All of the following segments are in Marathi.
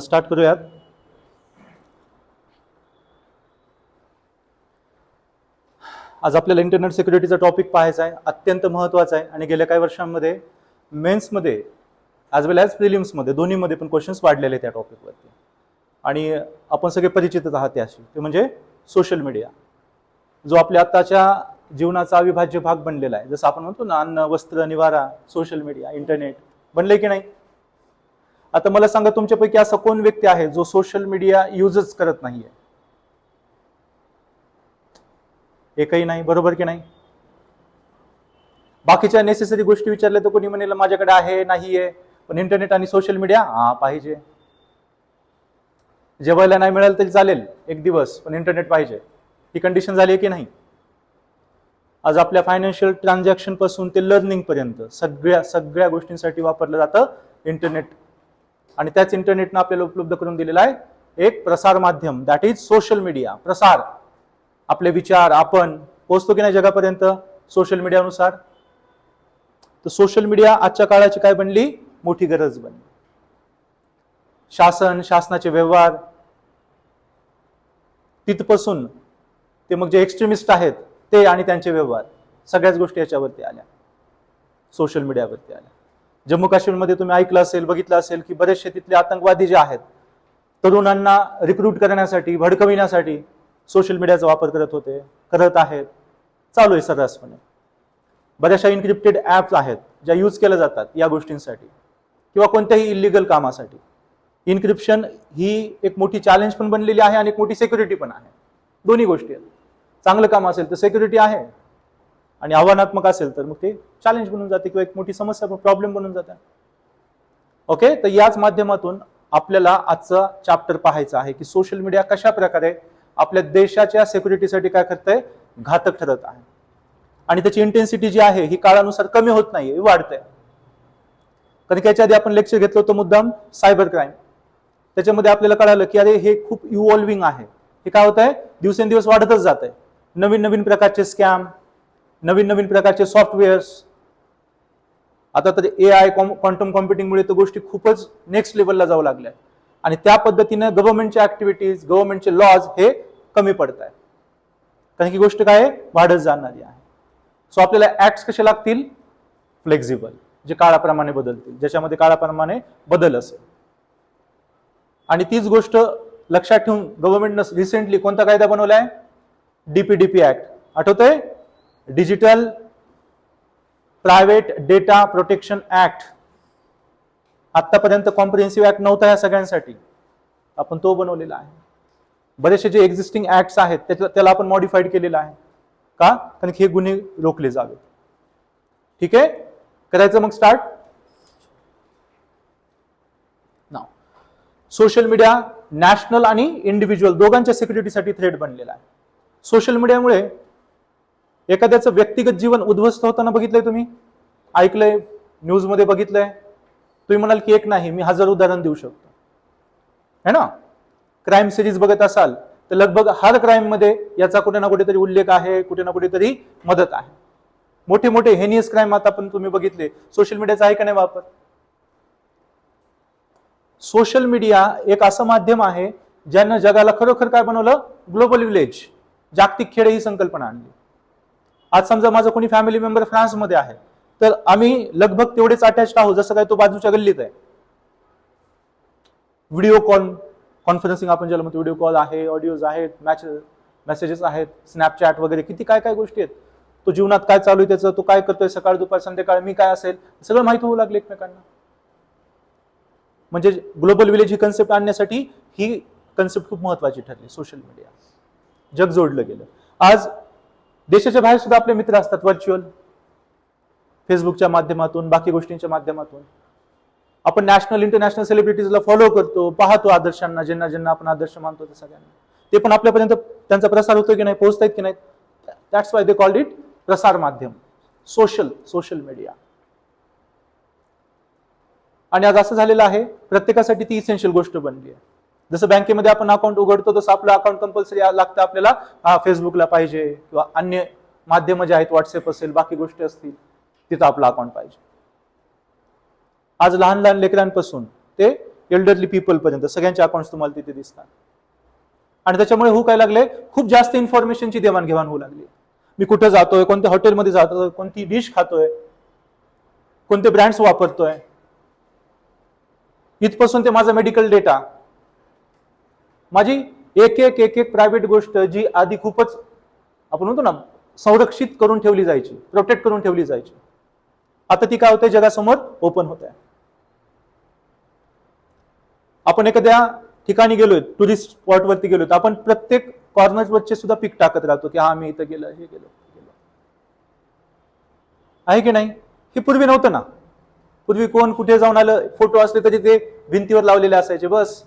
स्टार्ट करूयात. आज आपल्याला इंटरनेट सिक्युरिटीचा टॉपिक पाहायचा आहे अत्यंत महत्त्वाचा आहे आणि गेल्या काही वर्षांमध्ये मेन्समध्ये ॲज वेल ॲज प्रिलिम्समध्ये दोन्हीमध्ये पण क्वेश्चन्स वाढलेले आहेत त्या टॉपिकवरती आणि आपण सगळे परिचितच आहात त्याशी ते म्हणजे सोशल मीडिया जो आपल्या आत्ताच्या जीवनाचा अविभाज्य भाग बनलेला आहे. जसं आपण म्हणतो ना अन्न वस्त्र निवारा सोशल मीडिया इंटरनेट बनले की नाही? आता मला सांगा तुमच्यापैकी असा कोण व्यक्ती आहे जो सोशल मीडिया यूजच करत नाहीये? एकही नाही बरोबर की नाही? बाकीच्या नेसेसरी गोष्टी विचारल्या तर कोणी म्हणेल माझ्याकडे आहे नाहीये. पण इंटरनेट आणि सोशल मीडिया हा पाहिजे. जेवायला नाही मिळालं तरी चालेल एक दिवस पण इंटरनेट पाहिजे. ही कंडिशन झाली आहे की नाही? आज आपल्या फायनान्शियल ट्रान्झॅक्शनपासून ते लर्निंग पर्यंत सगळ्या सगळ्या गोष्टींसाठी वापरलं जातं इंटरनेट आणि त्याच इंटरनेटनं आपल्याला उपलब्ध करून दिलेला आहे एक प्रसार माध्यम दॅट इज सोशल मीडिया प्रसार. आपले विचार आपण पोहोचतो की नाही जगापर्यंत? सोशल मीडियानुसार तर सोशल मीडिया आजच्या काळाची काय बनली? मोठी गरज बनली. शासन शासनाचे व्यवहार. तिथपासून ते मग जे एक्स्ट्रीमिस्ट आहेत ते आणि त्यांचे व्यवहार. सगळ्याच गोष्टी याच्यावरती आल्या. सोशल मीडियावरती आल्या. जम्मू काश्मीरमध्ये तुम्ही ऐकलं असेल बघितलं असेल की बरेचसे तिथले आतंकवादी जे आहेत तरुणांना रिक्रूट करण्यासाठी भडकविण्यासाठी सोशल मीडियाचा वापर करत होते करत आहेत. चालू आहे सर्रासपणे. बऱ्याचशा इन्क्रिप्टेड ॲप्स आहेत ज्या यूज केल्या जातात या गोष्टींसाठी किंवा कोणत्याही इलिगल कामासाठी. इन्क्रिप्शन ही एक मोठी चॅलेंज पण बनलेली आहे आणि एक मोठी सेक्युरिटी पण आहे. दोन्ही गोष्टी आहेत. चांगलं काम असेल तर सेक्युरिटी आहे. आणि आव्हानात्मक असेल तर मग ते चॅलेंज बनून जाते किंवा एक मोठी समस्या प्रॉब्लेम बनून जाते. ओके तर याच माध्यमातून आपल्याला आजचा चॅप्टर पाहायचा आहे की सोशल मीडिया कशा प्रकारे आपल्या देशाच्या सेक्युरिटीसाठी काय करतंय? घातक ठरत आहे. आणि त्याची इंटेन्सिटी जी आहे ही काळानुसार कमी होत नाहीये आहे वाढते. कारण की याच्या आधी आपण लेक्चर घेतलं होतं मुद्दाम सायबर क्राईम त्याच्यामध्ये आपल्याला कळालं की अरे हे खूप इव्हॉल्विंग आहे. हे काय होत आहे दिवसेंदिवस वाढतच जात आहे नवीन नवीन प्रकारचे स्कॅम नवीन नवीन प्रकारचे सॉफ्टवेअर्स आता तर ए आय कॉम क्वांटम कॉम्प्युटिंगमुळे तर गोष्टी खूपच नेक्स्ट लेवलला जाऊ लागल्या. आणि त्या पद्धतीनं गव्हर्नमेंटच्या ऍक्टिव्हिटीज गव्हर्नमेंटचे लॉज हे कमी पडत आहे कारण की गोष्ट काय आहे? वाढत जाणारी आहे. सो आपल्याला ऍक्ट कसे लागतील? फ्लेक्झिबल जे काळाप्रमाणे बदलतील. ज्याच्यामध्ये काळाप्रमाणे बदल असेल. आणि तीच गोष्ट लक्षात ठेवून गव्हर्नमेंटनं रिसेंटली कोणता कायदा बनवलाय? डीपीडीपी ऍक्ट आठवतंय? Digital private data protection act आत्तापर्यंत कॉम्प्रिहेन्सिव्ह ऍक्ट नव्हता या सगळ्यांसाठी. आपण तो बनवलेला आहे. बरेचसे जे एक्झिस्टिंग ऍक्ट्स आहेत त्याच्या- त्याला आपण मॉडिफाईड केलेलं आहे. का? कारण की हे गुन्हे रोखले जावेत. ठीक आहे? करायचं मग स्टार्ट नाव सोशल मीडिया नॅशनल आणि इंडिव्हिज्युअल दोघांच्या सिक्युरिटीसाठी थ्रेट बनलेला आहे. सोशल मीडियामुळे एखाद्याचं व्यक्तिगत जीवन उद्ध्वस्त होताना बघितलंय तुम्ही? ऐकलंय न्यूजमध्ये बघितलंय. तुम्ही म्हणाल की एक नाही मी हजार उदाहरण देऊ शकतो. है ना? क्राईम सिरीज बघत असाल तर लगभग हर क्राईममध्ये याचा कुठे ना कुठेतरी उल्लेख आहे कुठे ना कुठेतरी मदत आहे. मोठे मोठे हेनियस क्राईम आता पण तुम्ही बघितले. सोशल मीडियाचा आहे का नाही वापर? सोशल मीडिया एक असं माध्यम आहे ज्यानं जगाला खरोखर काय बनवलं? ग्लोबल विलेज जागतिक खेळ ही संकल्पना आणली. आज समजा माझं कोणी फॅमिली मेंबर फ्रान्समध्ये आहे तर आम्ही लगभग तेवढेच अटॅच आहोत जसं काय तो बाजूच्या गल्लीत आहे. व्हिडिओ कॉल कॉन्फरन्सिंग आपण ज्याला म्हणतो व्हिडिओ कॉल आहे ऑडिओज आहेत मॅच मेसेजेस आहेत स्नॅपचॅट वगैरे किती काय काय गोष्टी आहेत. तो जीवनात काय चालू आहे त्याचं तो काय करतोय सकाळ दुपार संध्याकाळ मी काय असेल सगळं माहिती होऊ लागले एकमेकांना. म्हणजे ग्लोबल विलेज ही कन्सेप्ट आणण्यासाठी ही कन्सेप्ट खूप महत्वाची ठरली सोशल मीडिया जग जोडलं गेलं. आज देशाच्या बाहेर सुद्धा आपले मित्र असतात व्हर्च्युअल फेसबुकच्या माध्यमातून बाकी गोष्टींच्या माध्यमातून. आपण नॅशनल इंटरनॅशनल सेलिब्रिटीजला फॉलो करतो पाहतो आदर्शांना ज्यांना ज्यांना आपण आदर्श मानतो त्या सगळ्यांना. ते पण आपल्यापर्यंत त्यांचा प्रसार होतो की नाही पोहोचतायत की नाही that's why they called it प्रसार माध्यम. सोशल सोशल मीडिया आणि आज असं झालेलं आहे प्रत्येकासाठी ती इसेन्शियल गोष्ट बनली आहे. जसं बँकेमध्ये आपण अकाउंट उघडतो तसं आपलं अकाउंट कंपल्सरी लागतं आपल्याला. फेसबुकला पाहिजे किंवा अन्य माध्यम जे आहेत व्हॉट्सअप असेल बाकी गोष्टी असतील तिथं आपलं अकाउंट पाहिजे. आज लहान लहान लेकरांपासून ते एल्डरली पीपल पर्यंत सगळ्यांचे अकाउंट तुम्हाला तिथे दिसतात. आणि त्याच्यामुळे होऊ काय लागले? खूप जास्त इन्फॉर्मेशनची देवाणघेवाण होऊ लागली. मी कुठं जातोय कोणत्या हॉटेलमध्ये जातोय कोणती डिश खातोय कोणते ब्रँड्स वापरतोय? इथपासून ते माझा मेडिकल डेटा माझी एक एक एक एक प्रायव्हेट गोष्ट जी आधी खूपच आपण म्हणतो ना संरक्षित करून ठेवली जायची प्रोटेक्ट करून ठेवली जायची. आता ती काय होते? जगासमोर ओपन होत आहे. आपण एखाद्या ठिकाणी गेलोय टुरिस्ट स्पॉटवरती गेलोय तर आपण प्रत्येक कॉर्नर वरचे सुद्धा पिक टाकत राहतो की हा मी इथं गेलो हे गेलो गेलो. आहे की नाही? हे पूर्वी नव्हतं ना. पूर्वी कोण कुठे जाऊन आलं फोटो असले तरी ते भिंतीवर लावलेले असायचे बस.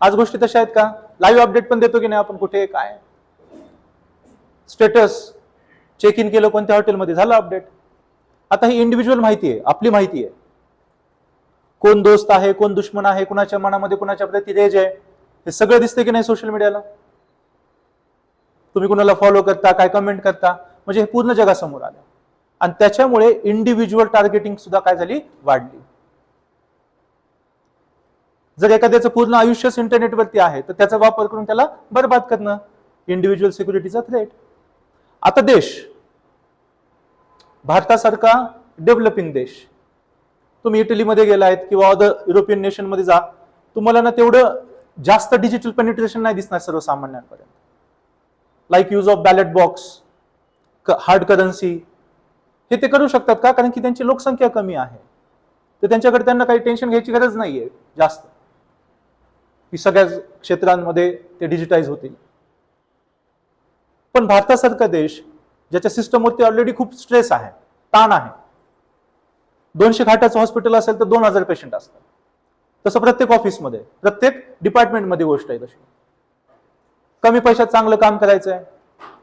आज गोष्टी तशा आहेत का? लाईव्ह अपडेट पण देतो की नाही आपण कुठे काय? स्टेटस चेक इन केलं कोणत्या हॉटेलमध्ये झालं अपडेट आता ही इंडिव्हिज्युअल माहिती आहे आपली माहिती आहे. कोण दोस्त आहे कोण दुश्मन आहे कुणाच्या मनामध्ये कुणाच्या प्रती रेज आहे हे सगळं दिसतं की नाही सोशल मीडियाला तुम्ही कुणाला फॉलो करता काय कमेंट करता? म्हणजे हे पूर्ण जगासमोर आलं. आणि त्याच्यामुळे इंडिव्हिज्युअल टार्गेटिंग सुद्धा काय झाली? वाढली. जर एखाद्याचं पूर्ण आयुष्यच इंटरनेटवरती आहे तर त्याचा वापर करून त्याला बरबाद करणं इंडिव्हिज्युअल सिक्युरिटीचा थ्रेट आता देश. भारतासारखा डेव्हलपिंग देश. तुम्ही इटलीमध्ये गेलायत किंवा अदर युरोपियन नेशनमध्ये जा तुम्हाला ना तेवढं जास्त डिजिटल पेनिट्रेशन नाही दिसणार सर्वसामान्यांपर्यंत. Like use of ballot box hard currency हे ते करू शकतात का? कारण की त्यांची लोकसंख्या कमी आहे. तर त्यांच्याकडे त्यांना काही टेन्शन घ्यायची गरज नाहीये जास्त. की सगळ्या क्षेत्रांमध्ये ते डिजिटाईज होतील. पण भारतासारखा देश ज्याच्या सिस्टमवरती ऑलरेडी खूप स्ट्रेस आहे ताण आहे दोनशे खाटाचं हॉस्पिटल असेल तर दोन हजार पेशंट असतात. तसं प्रत्येक ऑफिसमध्ये प्रत्येक डिपार्टमेंटमध्ये गोष्ट आहे तशी. कमी पैशात चांगलं काम करायचं आहे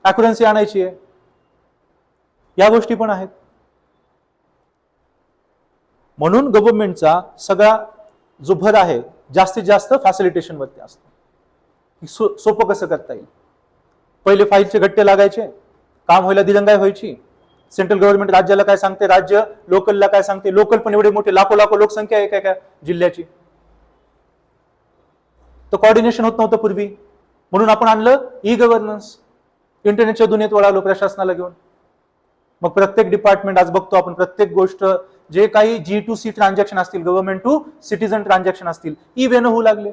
अॅक्युरन्सी आणायची आहे. या गोष्टी पण आहेत. म्हणून गव्हर्नमेंटचा सगळा जो भर आहे जास्तीत जास्त फॅसिलिटेशनवरती असतो. की सो- सोपं कसं करता येईल? पहिले फाईलचे घट्टे लागायचे काम व्हायला दिरंगाय व्हायची. सेंट्रल गव्हर्नमेंट राज्याला काय सांगते? राज्य लोकलला काय सांगते? लोकल पण एवढे मोठे लाखो लाखो लोकसंख्या आहे काय काय जिल्ह्याची. तर कॉर्डिनेशन होत नव्हतं पूर्वी. म्हणून आपण आणलं ई गव्हर्नन्स इंटरनेटच्या दुनियेत वळालो प्रशासनाला घेऊन. मग प्रत्येक डिपार्टमेंट आज बघतो आपण प्रत्येक गोष्ट जे काही जी टू सी ट्रान्झॅक्शन असतील गव्हर्नमेंट टू सिटीजन ट्रान्झॅक्शन असतील ई वेनं होऊ लागले.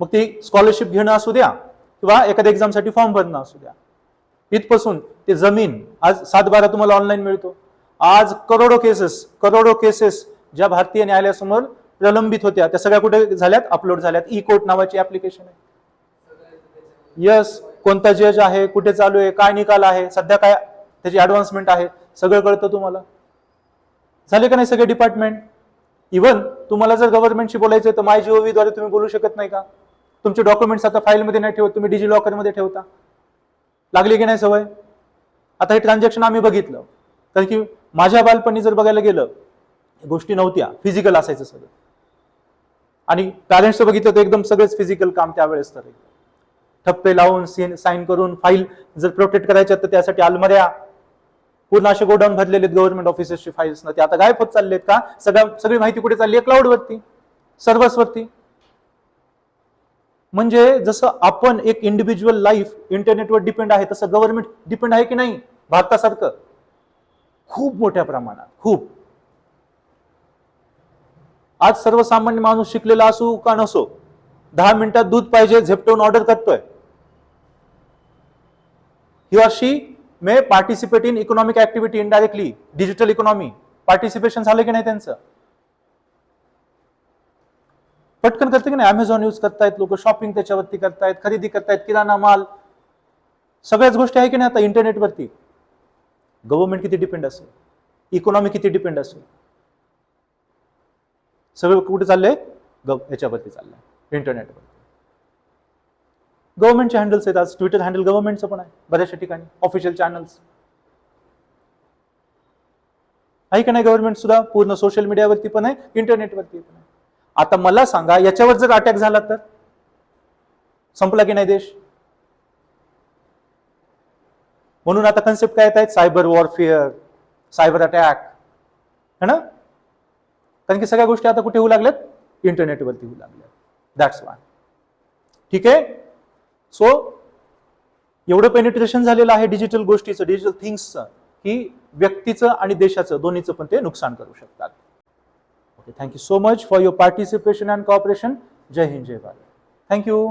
मग ते स्कॉलरशिप घेणं असू द्या किंवा एखाद्या एक्झामसाठी फॉर्म भरणं असू द्या. इथपासून ते जमीन आज सात बारा तुम्हाला ऑनलाईन मिळतो. आज करोडो केसेस करोडो केसेस ज्या भारतीय न्यायालयासमोर प्रलंबित होत्या त्या सगळ्या कुठे झाल्यात? अपलोड झाल्यात. ई कोर्ट नावाची ऍप्लिकेशन आहे. यस कोणता जज आहे? कुठे चालू आहे? काय निकाल आहे? सध्या काय त्याची ऍडव्हान्समेंट आहे? सगळं कळतं तुम्हाला. झाले का नाही सगळे डिपार्टमेंट इव्हन तुम्हाला जर गव्हर्नमेंटशी बोलायचं तर माय जीओव्ही द्वारे तुम्ही बोलू शकत नाही का? तुमचे डॉक्युमेंट्स आता फाईलमध्ये नाही ठेवत तुम्ही डिजी लॉकरमध्ये ठेवता. लागली की नाही सवय? आता हे ट्रान्झॅक्शन आम्ही बघितलं. कारण की माझ्या बालपणी जर बघायला गेलं गोष्टी नव्हत्या. फिजिकल असायचं सगळं. आणि पॅरेंट्सचं बघितलं तर एकदम सगळेच फिजिकल काम त्यावेळेस तर. ठप्पे लावून सीन साईन करून फाईल जर प्रोटेक्ट करायच्या तर त्यासाठी अलमऱ्या पूर्ण असे गोडाऊन भरलेले आहेत गव्हर्नमेंट ऑफिसेसची फाईल्स ना. ते आता गायब होत चाललेत का? सगळ्या सगळी माहिती कुठे चालली? आहे क्लाउडवरती सर्व्हर्सवरती म्हणजे जसं आपण एक इंडिव्हिज्युअल लाईफ इंटरनेटवर डिपेंड आहे तसं गव्हर्नमेंट डिपेंड आहे की नाही? भारतासारखं. खूप मोठ्या प्रमाणात. खूप. आज सर्वसामान्य माणूस शिकलेला असू का नसो दहा मिनिटात दूध पाहिजे झेपटवून ऑर्डर करतोय. ही अशी she may participate in economic activity indirectly digital economy participation झालं की नाही त्यांचं? पटकन करते की नाही? अमेझॉन यूज करतायत लोक शॉपिंग त्याच्यावरती करतायत खरेदी करतायत किराणा माल. सगळ्याच गोष्टी आहे की नाही आता इंटरनेटवरती गव्हर्नमेंट किती डिपेंड असेल? इकॉनॉमी किती डिपेंड असेल? सगळं कुठे चाललंय? ग याच्यावरती चाललंय. इंटरनेटवरती गव्हर्नमेंटचे हँडल्स आहेत आज. ट्विटर हँडल गव्हर्नमेंटचं पण आहे बऱ्याचशा ठिकाणी. ऑफिशियल चॅनल्स आहे का नाही गव्हर्नमेंट सुद्धा? पूर्ण सोशल मीडियावरती पण आहे इंटरनेटवरती पण आहे. आता मला सांगा याच्यावर जर अटॅक झाला तर? संपला की नाही देश? म्हणून आता कन्सेप्ट काय येत आहेत? सायबर वॉरफेअर सायबर अटॅक है ना? कारण की सगळ्या गोष्टी आता कुठे होऊ लागल्यात? इंटरनेटवरती होऊ लागल्यात. दॅट्स वन ठीक आहे? सो एवढं पेनिट्रेशन झालेलं आहे डिजिटल गोष्टीचं डिजिटल थिंग्सचं की व्यक्तीचं आणि देशाचं दोन्हीचं पण ते नुकसान करू शकतात. Okay thank you so much for your participation and cooperation जय हिंद जय भारत. Thank you